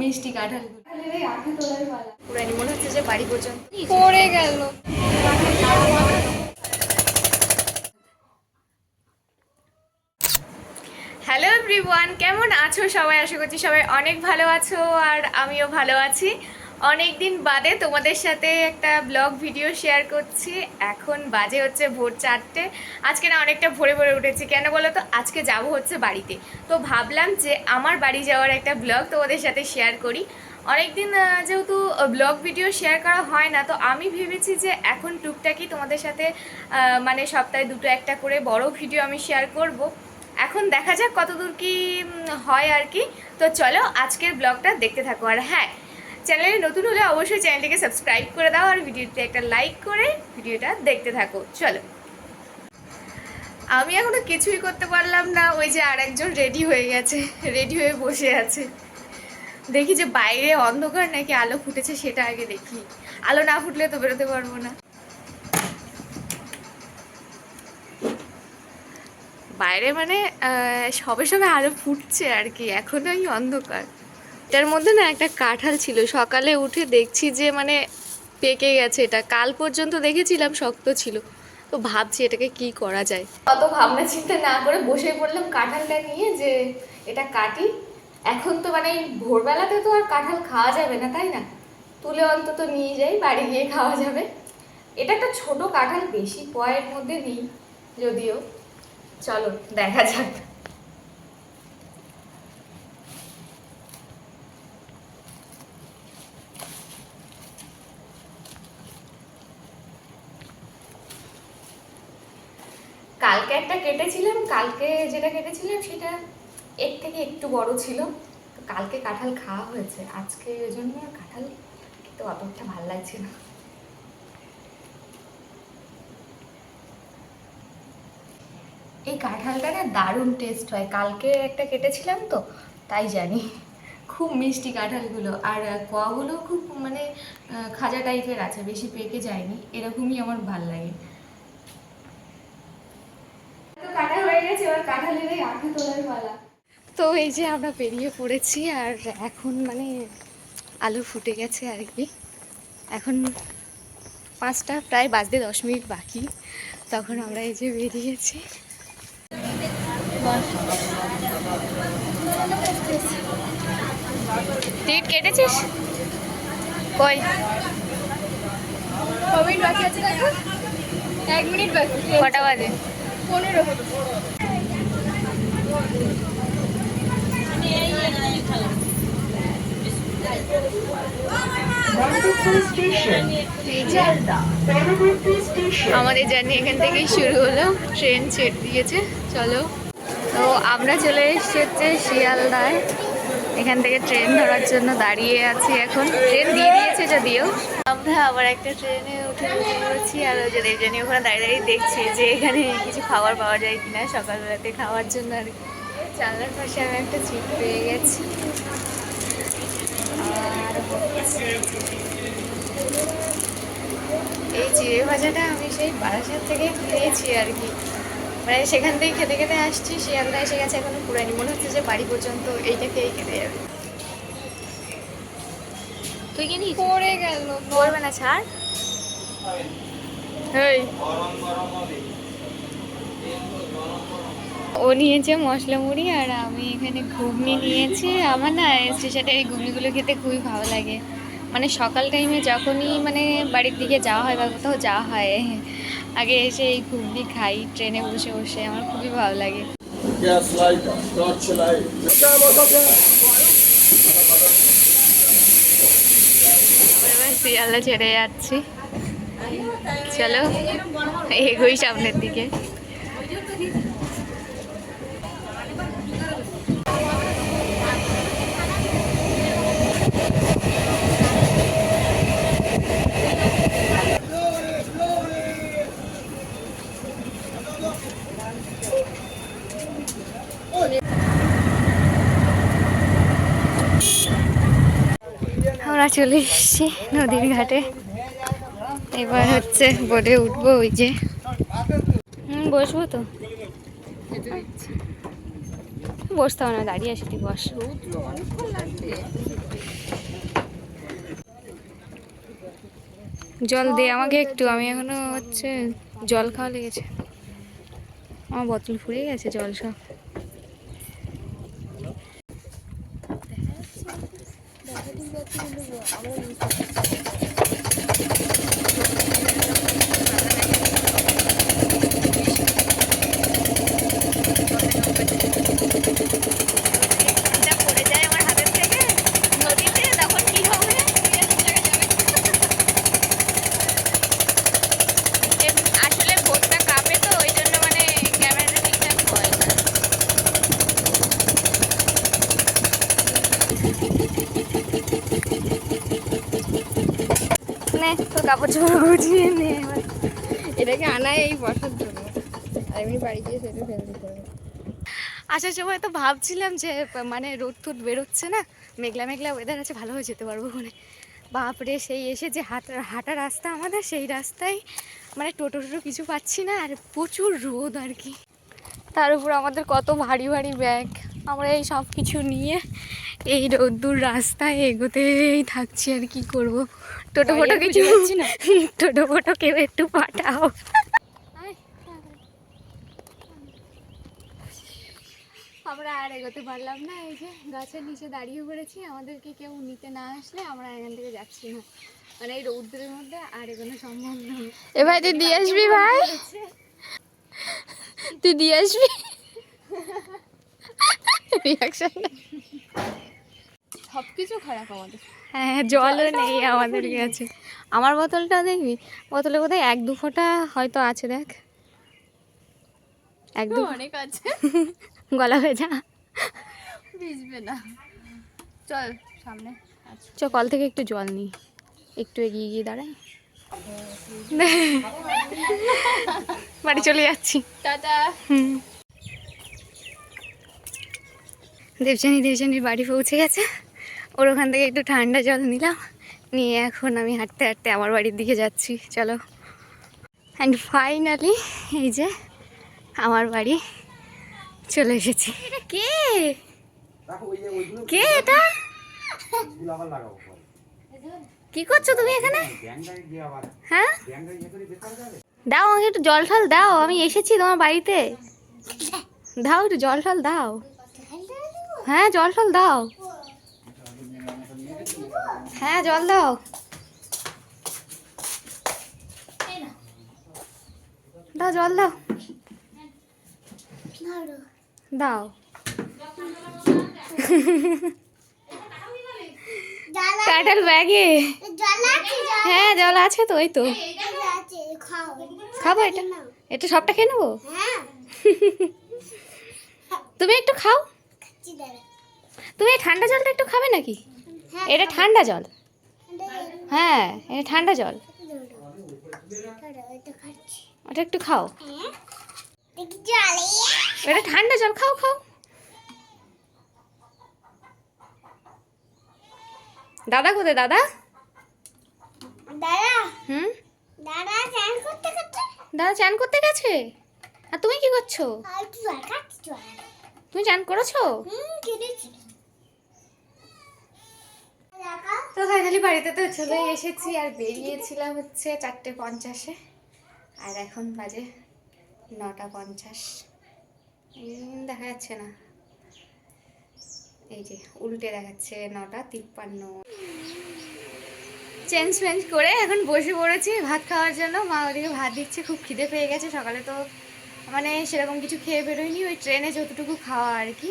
মিষ্টি কাঁঠাল। পুরানি মনে হচ্ছে যে বাড়ি পর্যন্ত পড়ে গেল। হ্যালো এভরিওয়ান কেমন আছো সবাই? আশা করছি সবাই অনেক ভালো আছো আর আমিও ভালো আছি। অনেক দিন বাদে তোমাদের সাথে একটা ব্লগ ভিডিও শেয়ার করছি। এখন বাজে হচ্ছে ভোর চারটে। আজকে না অনেকটা ভোরে ভোরে উঠেছি। কেন বলো তো? আজকে যাব হচ্ছে বাড়িতে। তো ভাবলাম যে আমার বাড়ি যাওয়ার একটা ব্লগ তোমাদের সাথে শেয়ার করি। অনেকদিন যেহেতু ব্লগ ভিডিও শেয়ার করা হয় না, তো আমি ভেবেছি যে এখন টুকটাকি তোমাদের সাথে মানে সপ্তাহে দুটো একটা করে বড় ভিডিও আমি শেয়ার করব। এখন দেখা যাক কতদূর কি হয় আর কি। তো চলো আজকের ব্লগটা দেখতে থাকো। আর হ্যাঁ চ্যানেলে নতুন হলে অবশ্যই চ্যানেলটিকে সাবস্ক্রাইব করে দাও আর ভিডিওতে একটা লাইক করে ভিডিওটা দেখতে থাকো। চলো। আমি এখনও কিছুই করতে পারলাম না, ওই যে আর একজন রেডি হয়ে গেছে রেডি হয়ে বসে আছে। দেখি যে বাইরে অন্ধকার নাকি আলো ফুটেছে সেটা আগে দেখি। আলো না ফুটলে তো বেরোতে পারব না। বাইরে মানে সবে সবে আলো ফুটছে আর কি এখনোই অন্ধকার। এটার মধ্যে না একটা কাঁঠাল ছিল। সকালে উঠে দেখছি যে মানে পেকে গেছে এটা। কাল পর্যন্ত দেখেছিলাম, শক্ত ছিল। তো ভাবছি এটাকে কি করা যায়? অত ভাবনা চিন্তা না করে বসে পড়লাম কাঁঠালটা নিয়ে যে এটা কাটি। এখন তো মানে ভোরবেলাতে তো আর কাঁঠাল খাওয়া যাবে না, তাই না? তুলে অন্তত নিয়ে যাই, বাড়ি গিয়ে খাওয়া যাবে। এটা একটা ছোট কাঁঠাল, বেশি পয়ের মধ্যে নেই, যদিও। চলো, দেখা যাক। কালকে একটা কেটেছিলাম, কালকে যেটা কেটেছিলাম সেটা এর থেকে একটু বড় ছিল। তো কালকে কাঁঠাল খাওয়া হয়েছে। আজকে ওই জন্য কাঁঠাল খেতে অতটা ভালো লাগছে না। এই কাঁঠালটা না দারুণ টেস্ট হয়। কালকে একটা কেটেছিলাম তো, তাই জানি। খুব মিষ্টি কাঁঠালগুলো। আর কোয়াগুলো খুব মানে খাজা টাইপের আছে, বেশি পেকে যায়নি। এরকমই আমার ভালো লাগে তো কাটা হয়ে গেছে এবার কাঁঠালের এই আঁখি তোলার পালা। তো এই যে আমরা বেরিয়ে পড়েছি আর এখন মানে আলু ফুটে গেছে আর কি। এখন পাঁচটা প্রায় বাজতে দশ মিনিট বাকি। তখন আমরা এই যে বেরিয়েছি। টিকিট কেটেছিস? কই? মিনিট বাকি আছে এক মিনিট বাকি। কটা বাজে? পনেরো এই যে আমাদের জার্নি এখান থেকেই শুরু হলো। ট্রেন ছেড়ে দিয়েছে। চলো। তো আমরা চলে এসেছি হচ্ছে শিয়ালদায়। এখান থেকে ট্রেন ধরার জন্য দাঁড়িয়ে আছি এখন। ট্রেন দিয়ে দিয়েছে যদিও। আমরা আবার একটা ট্রেনে উঠে বসে পড়েছি আর যে দেবজানি ওখানে দাঁড়িয়ে দাঁড়িয়ে দেখছি যে এখানে কিছু খাবার পাওয়া যায় কিনা সকালবেলাতে খাওয়ার জন্য আর কি। জানলার পাশে আমি একটা চিপ পেয়ে গেছি। এই জিরে ভাজাটা আমি সেই বারাসাত থেকে পেয়েছি আর কি। মানে সেখান থেকে খেতে খেতে আসছি শিয়ালদা এসে গেছে এখনও পুরানি। মনে হচ্ছে যে বাড়ি পর্যন্ত এইটা খেয়ে খেতে যাবে। তুই কি নিস পড়ে গেল। পড়বে না ছাড়। এই ও নিয়েছে মশলা মুড়ি আর আমি এখানে ঘুগনি নিয়েছি। আমার না স্টেশনে এই ঘুগনিগুলো খেতে খুবই ভালো লাগে। মানে সকাল টাইমে যখনই মানে বাড়ির দিকে যাওয়া হয় বা কোথাও যাওয়া হয়, আগে এসে এই ঘুগনি খাই, ট্রেনে বসে বসে, আমার খুবই ভালো লাগে। শিয়ালদা ছেড়ে যাচ্ছি। চলো, এগোই সামনের দিকে। আমরা চলে এসেছি নদীর ঘাটে। এবার হচ্ছে বোটে উঠবো ওই যে। বসবো তো। আচ্ছা। বসতাম না, দাঁড়িয়ে আসি তুই বস। জল দে আমাকে একটু, আমি এখনও হচ্ছে জল খাওয়া লেগেছে। আমার বোতল ফুরিয়ে গেছে, জল সব। 这个是我的个 তোর কাপড় চোপড় গুছিয়ে নে এটাকে আনায় এই বসার জন্য। এমনি বাড়ি গিয়ে সেটা ফেলে দিতে আসার সময় তো ভাবছিলাম যে মানে রোদ টোদ বেরোচ্ছে না, মেঘলা মেঘলা ওয়েদার আছে, ভালো হয়ে যেতে পারব ওখানে বাপরে, সেই এসে যে হাঁটা হাঁটা রাস্তা আমাদের, সেই রাস্তায় মানে টোটো টোটো কিছু পাচ্ছি না, আর প্রচুর রোদ আর কি। তার উপর আমাদের কত ভারী ভারী ব্যাগ আমরা এই সব কিছু নিয়ে এই রোদ্দুর রাস্তায় এগোতেই থাকছি আর কি করব। টোটো ফোটো কিছু না। টোটো ফোটো কেউ একটু পাঠাও। আমরা আর এগোতে পারলাম না এই যে গাছের নিচে দাঁড়িয়ে পড়েছি আমাদেরকে কেউ নিতে না আসলে আমরা এখান থেকে যাচ্ছি না। মানে এই রৌদ্রের মধ্যে আর এগোনো সম্ভব নয় এ ভাই তুই দিয়ে আসবি ভাই? তুই দিয়ে আসবি? রিয়াকশন সব কিছু খারাপ আমাদের। হ্যাঁ জলও নেই আমাদের কাছে। আমার বোতলটা দেখবি? বোতলে বোধহয় এক দু ফোঁটা হয়তো আছে দেখ। এক দু অনেক আছে। গলা ভেজা। ভিজবে না। চল সামনে চ কল থেকে একটু জল নিই একটু এগিয়ে গিয়ে দাঁড়াই। বাড়ি চলে যাচ্ছি। টাটা। হুম। দেবজানি দেবজানির বাড়ি পৌঁছে গেছে। ওর ওখান থেকে একটু ঠান্ডা জল নিলাম। নিয়ে এখন আমি হাঁটতে হাঁটতে আমার বাড়ির দিকে যাচ্ছি। চলো। অ্যান্ড ফাইনালি এই যে আমার বাড়ি চলে এসেছি। কে? কে এটা? কি করছ তুমি এখানে? হ্যাঁ? দাও আমাকে একটু জল ঠল দাও আমি এসেছি তোমার বাড়িতে। দাও একটু জল ঠল দাও। হ্যাঁ জল ঠল দাও। হ্যাঁ জল দাও। দাও, জল দাও। দাও। টাইটাল ব্যাগে। হ্যাঁ জল আছে তো, ওই তো। খাব এটা? এটা সবটা খেয়ে নেব? তুমি একটু খাও। তুমি ঠান্ডা জলটা একটু খাবে নাকি? এটা ঠান্ডা জল। হ্যাঁ এটা ঠান্ডা জল। ওটা একটু খাও। এটা ঠান্ডা জল খাও খাও। দাদা কোথায় দাদা? দাদা। হুম? দাদা চান করতে করতে। দাদা চান করতে গেছে? আর তুমি কি করছ? তুমি চান করেছ? হুম কেটেছি দেখা তো ফাইনালি বাড়িতে তো চলে এসেছি, আর বেরিয়েছিলাম হচ্ছে চারটে পঞ্চাশে। আর এখন বাজে নটা পঞ্চাশ। দেখা যাচ্ছে না। এই যে উল্টে দেখাচ্ছে নটা তিপ্পান্ন। চেঞ্জ ফেঞ্জ করে এখন বসে পড়েছি ভাত খাওয়ার জন্য। মা ওদিকে ভাত দিচ্ছে, খুব খিদে পেয়ে গেছে। সকালে তো মানে সেরকম কিছু খেয়ে বেরোয়নি, ওই ট্রেনে যতটুকু খাওয়া আর কি।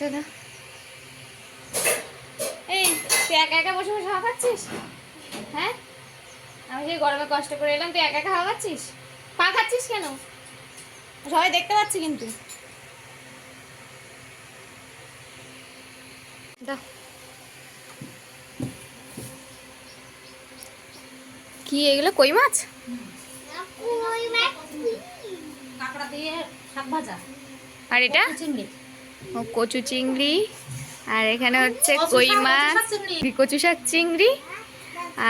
চলো। তুই একা একা বসে বসে হাওয়া খাচ্ছিস? হ্যাঁ? আমি সেই গরমে কষ্ট করে এলাম তুই একা একা হাওয়া খাচ্ছিস? পা খাচ্ছিস কেন? সবাই দেখতে পাচ্ছি কিন্তু। কি এগুলো কই মাছ? কই মাছ আর এটা? ও কচু চিংড়ি। আর এখানে হচ্ছে কই মাছ, কচু শাক, চিংড়ি,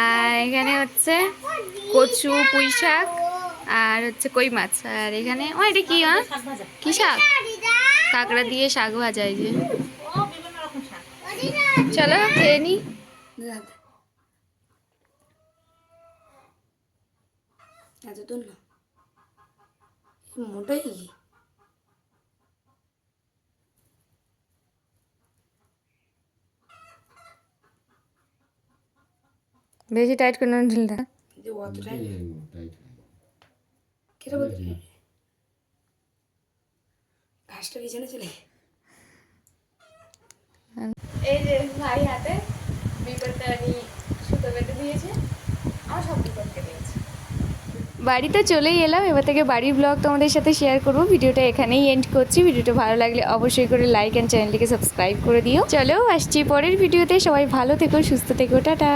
আর এখানে হচ্ছে কচু, পুঁই শাক, আর হচ্ছে কই মাছ, আর এখানে, ও, এটা কি মাছ কি শাক? কাঁকড়া দিয়ে শাক ভাজা, এই যে। চলো, খেয়ে নি। না। মোটাই বেশি টাইট করে না ঢিলটা যে অতটাই কেটে বলতে ঘাসটা বিছানে চলে এই যে ভাই হাতে বিপদটা আমি সুতো বেঁধে দিয়েছে আমার সব বিপদ কেটেছে বাড়িতে চলেই এলাম এবার থেকে বাড়ির ব্লগ তোমাদের সাথে শেয়ার করব। ভিডিওটা এখানেই এন্ড করছি। ভিডিওটা ভালো লাগলে অবশ্যই করে লাইক অ্যান্ড চ্যানেলটিকে সাবস্ক্রাইব করে দিও। চলো আসছি পরের ভিডিওতে সবাই ভালো থেকো সুস্থ থেকো টাটা।